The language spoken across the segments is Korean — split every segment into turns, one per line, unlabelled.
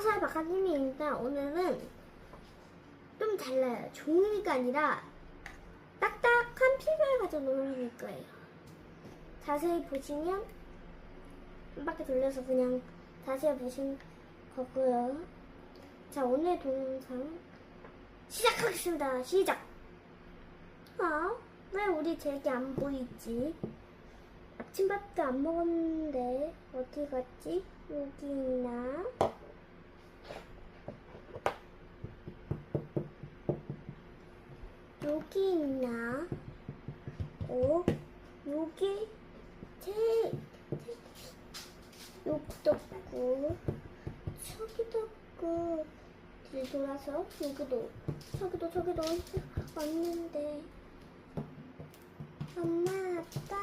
안녕하세요 박하님입니다. 오늘은 좀 달라요. 종이가 아니라 딱딱한 필을 가지고 놀아볼 거예요. 자세히 보시면 한 바퀴 돌려서 그냥 자세히 보신 거고요. 자 오늘 동영상 시작하겠습니다. 시작! 아, 왜 우리 제기 안 보이지? 아침밥도 안 먹었는데 어디 갔지? 여기 있나? 여기 있나? 어? 여기 제, 제 여기도 없고 저기도 없고 뒤를 돌아서 여기도 저기도 저기도 왔는데 엄마 아빠.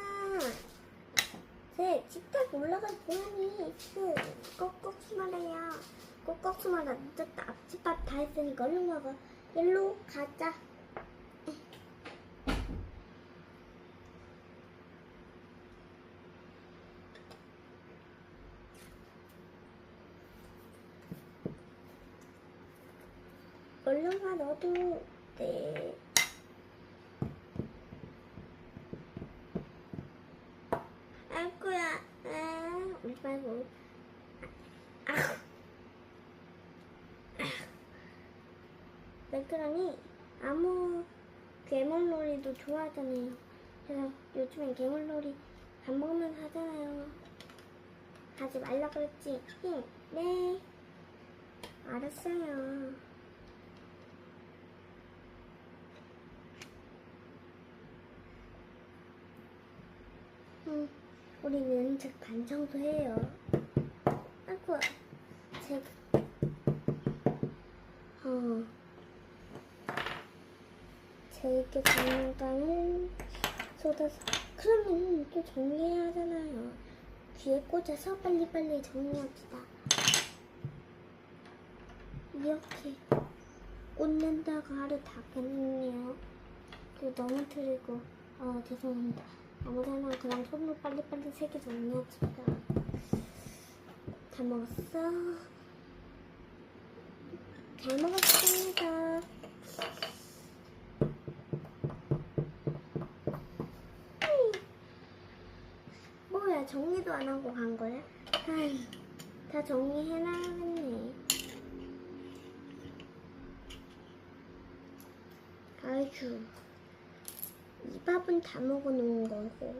제 식탁 올라갈 고양이 그 꼭꼭 숨어라요. 꼭꼭 숨어라. 늦었다 앞집밥 다 했으니까 얼른 먹어 일로 가자 얼른 가 너도 네 아이고야. 아 우리 말고 아. 맥그랑이 아무 괴물놀이도 좋아하잖아요. 그래서 요즘엔 괴물놀이 밥 먹으면서 하잖아요. 하지 말라 그랬지? 응, 네. 알았어요 응, 우리는 즉 반청소 해요. 아이고, 제, 어, 제게 장난감을 쏟아서, 그러면 또 정리해야 하잖아요. 귀에 꽂아서 빨리빨리 정리합시다. 이렇게 꽂는다고 하루 다 갔네요. 그 너무 틀리고, 어, 죄송합니다. 아무데나 그냥 손으로 빨리빨리 세개 정리합시다. 다 먹었어? 잘 먹었습니다. 뭐야, 정리도 안 하고 간 거야? 아이, 다 정리해놔야겠네. 아이고. 이 밥은 다 먹어놓은 거고.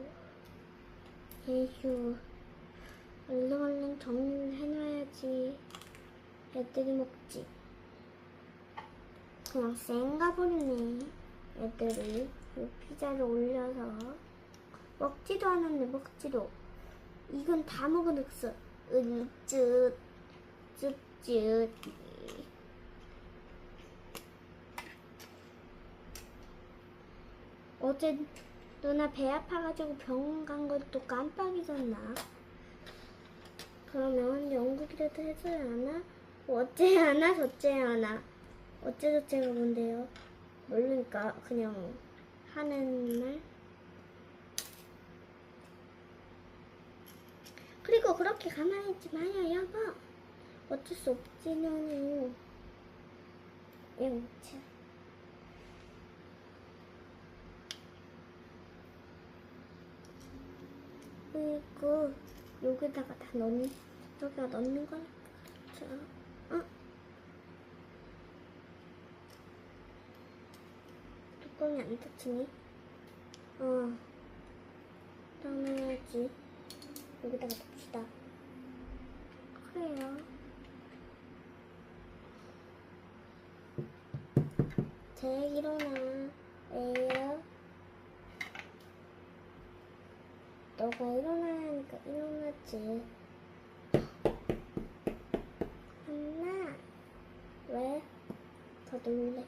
에휴 얼른 얼른 정리를 해놔야지. 애들이 먹지. 그냥 쌩가 버리네. 애들이 이 피자를 올려서. 먹지도 않았네 먹지도. 이건 다 먹어놨어. 으쯧 쯧쯧 어제 누나 배 아파가지고 병원 간 것도 깜빡 잊었나? 그러면 영국이라도 해줘야 하나? 어째 하나 저째 하나? 어째 저째가 뭔데요? 모르니까 그냥 하는 말? 그리고 그렇게 가만히 있지 마요 여보 어쩔 수 없지 너는 영차 그리고 여기다가 다 넣는 여기다 넣는 거니까 자, 어? 뚜껑이 안 닫히니? 어 넣어야지 여기다가 둡시다 그래요 제 일어나 왜요? 너가 일어나야 하니까 일어났지. 한나, 왜? 더 놀래.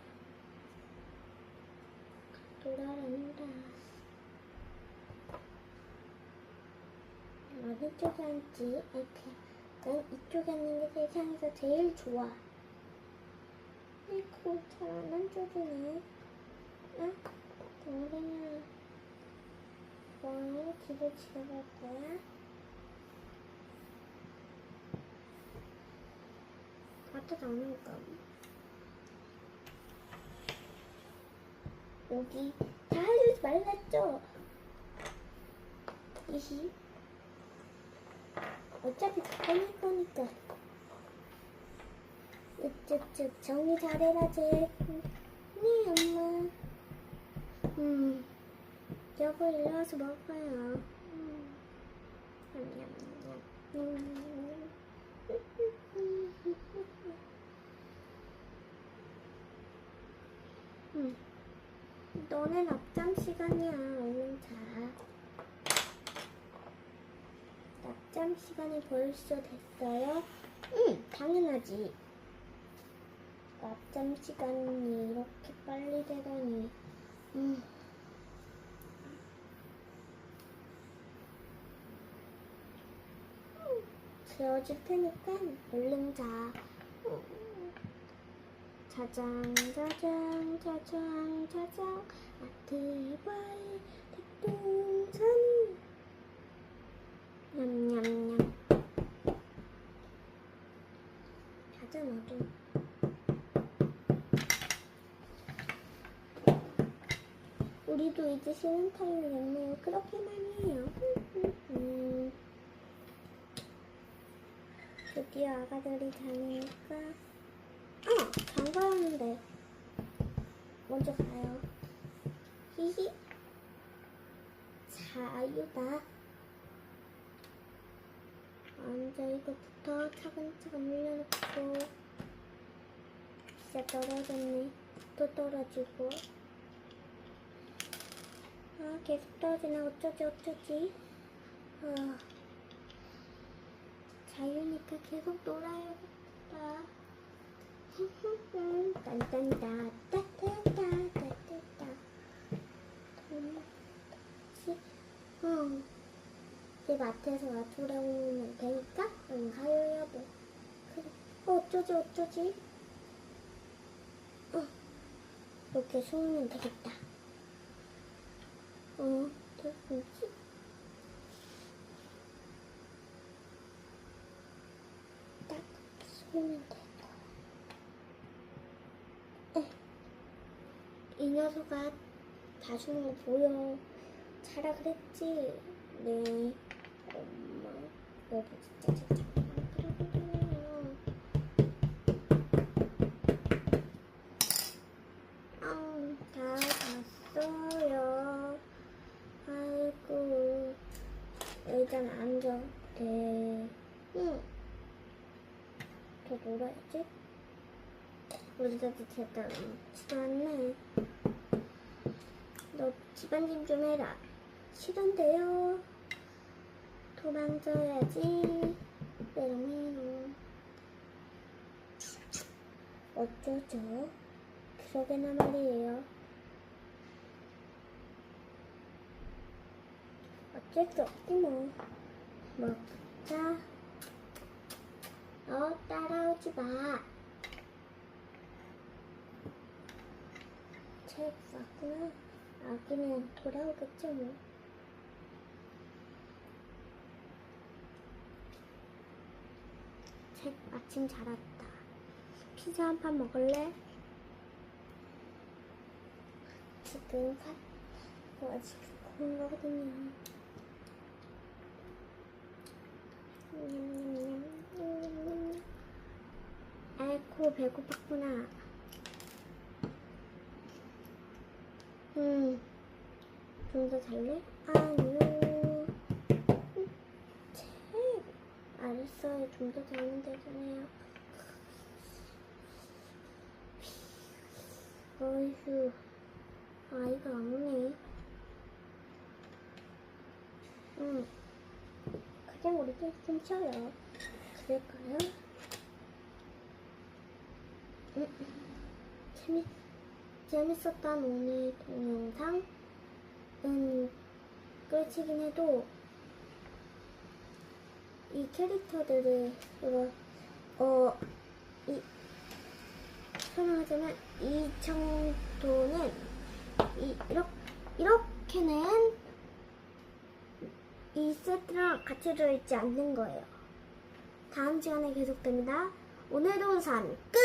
놀아란다. 어느 쪽에 앉지? 이렇게. 난 이쪽에 앉는 게 세상에서 제일 좋아. 아이고, 잘안 앉아주네. 아, 동생 아. 뭐 집에 집에 갈 거야? 또 나올까? 여기 다 알려주지 말랬죠? 이히 어차피 꺼낼 거니까 쯧쯧쯧 정리 잘해라지 네 엄마 음 일로 와서 먹어요 음. 음. 음. 너는 낮잠 시간이야. 얼른 자. 낮잠 시간이 벌써 됐어요? 응, 당연하지. 낮잠 시간이 이렇게 빨리 되다니. 음. 재워줄 테니까 얼른 자. 짜장 짜장 짜장 짜장. 아트바이 뒷동산. 냠냠냠. 자자 너도. 우리도 이제 쉬는 타임이 됐네요. 그렇게만 해요 음. 드디어 아가들이 자니까 어, 장가였는데 먼저 가요. 히히. 자유다. 먼저 이거부터 차근차근 밀려놓고 진짜 떨어졌네. 또 떨어지고. 아, 계속 떨어지네. 어쩌지, 어쩌지. 아, 자유니까 계속 놀아야겠다. 딴딴따 따따 따 따따따. 그렇지 어 이제 마트에서 돌아오면 되니까? 응 가요 여보 그래. 어, 어쩌지 어쩌지? 어. 이렇게 숨으면 되겠다. 어 뭐지 딱 숨으면 돼이 녀석아 다시는 거 보여. 자라 그랬지? 네. 엄마 여보 진짜 진짜 아우 다 봤어요. 아이고 의자는 앉아. 네. 응. 더 놀아야지 우리도 제대로 지도 않네. 너 집안일 좀 해라. 싫은데요. 도망쳐야지. 메롱메롱. 어쩌죠? 그러게나 말이에요. 어쩔 수 없지 뭐. 먹자. 어, 따라오지 마. 책 샀구나. 아기는 돌아오겠죠, 뭐. 책 마침 잘 왔다. 피자 한 판 먹을래? 지금 사, 뭐 아직 고른 거거든요. 냠냠냠. 아이고, 배고팠구나. 음, 좀 더 잘래? 아니요. 음, 책. 알았어요. 좀 더 자면 되잖아요. 어휴, 아이가 안 오네. 응. 그냥 우리끼리 좀 쉬어요. 그럴까요? 응. 재밌, 재밌었던 오늘 동영상은 끝이긴 해도 이 캐릭터들을 이거 어 이 설명하자면 이 정도는 이 이렇게 이렇게는 이 세트랑 같이 들어있지 않는 거예요. 다음 시간에 계속됩니다. 오늘도 산 끝!